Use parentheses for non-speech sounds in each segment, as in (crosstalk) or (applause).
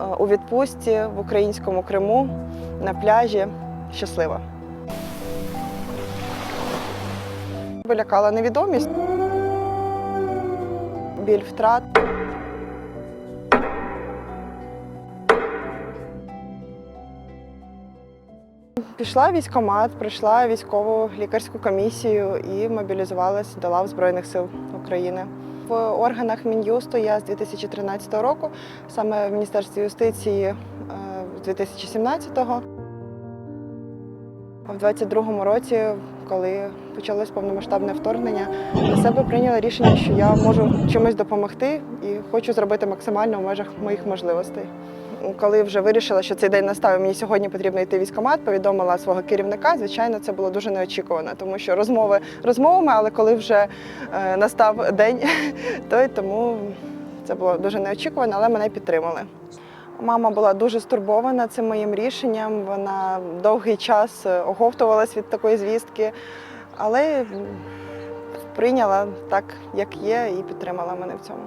е, у відпустці в українському Криму на пляжі. Щаслива. Вилякала невідомість, біль втрат. Пішла військкомат, пройшла військову лікарську комісію і мобілізувалась до лав Збройних сил України. В органах Мін'юсту я з 2013 року, саме в Міністерстві юстиції е, з 2017-го. В 22-му році, коли почалось повномасштабне вторгнення, для себе прийняла рішення, що я можу чимось допомогти і хочу зробити максимально в межах моїх можливостей. Коли вже вирішила, що цей день настав, мені сьогодні потрібно йти в військкомат, повідомила свого керівника. Звичайно, це було дуже неочікувано, тому що розмови розмовами, але коли вже е, настав день, (laughs) то й тому це було дуже неочікувано, але мене підтримали. Мама була дуже стурбована цим моїм рішенням. Вона довгий час е, оговтувалась від такої звістки, але прийняла так, як є, і підтримала мене в цьому.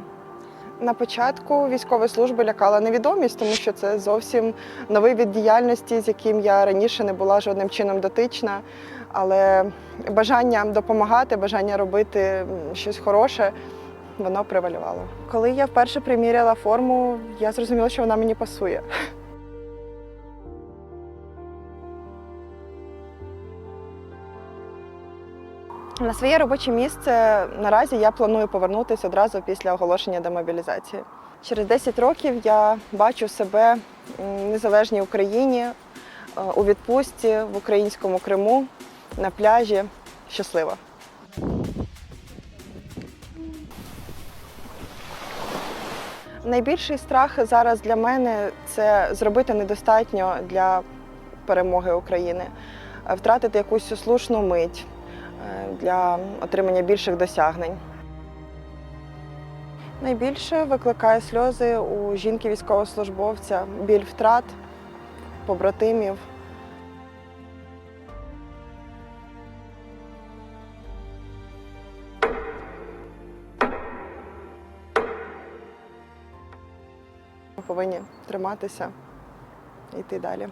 На початку військової служби лякала невідомість, тому що це зовсім новий від діяльності, з яким я раніше не була жодним чином дотична. Але бажання допомагати, бажання робити щось хороше, воно превалювало. Коли я вперше приміряла форму, я зрозуміла, що вона мені пасує. (laughs) На своє робоче місце наразі я планую повернутися одразу після оголошення демобілізації. Через 10 років я бачу себе в незалежній Україні е, у відпустці в українському Криму на пляжі. Щаслива. Найбільший страх зараз для мене це зробити недостатньо для перемоги України, е, втратити якусь слушну мить е, для отримання більших досягнень. Найбільше викликає сльози у жінки військовослужбовця, біль втрат, побратимів. Повинні триматися і йти далі.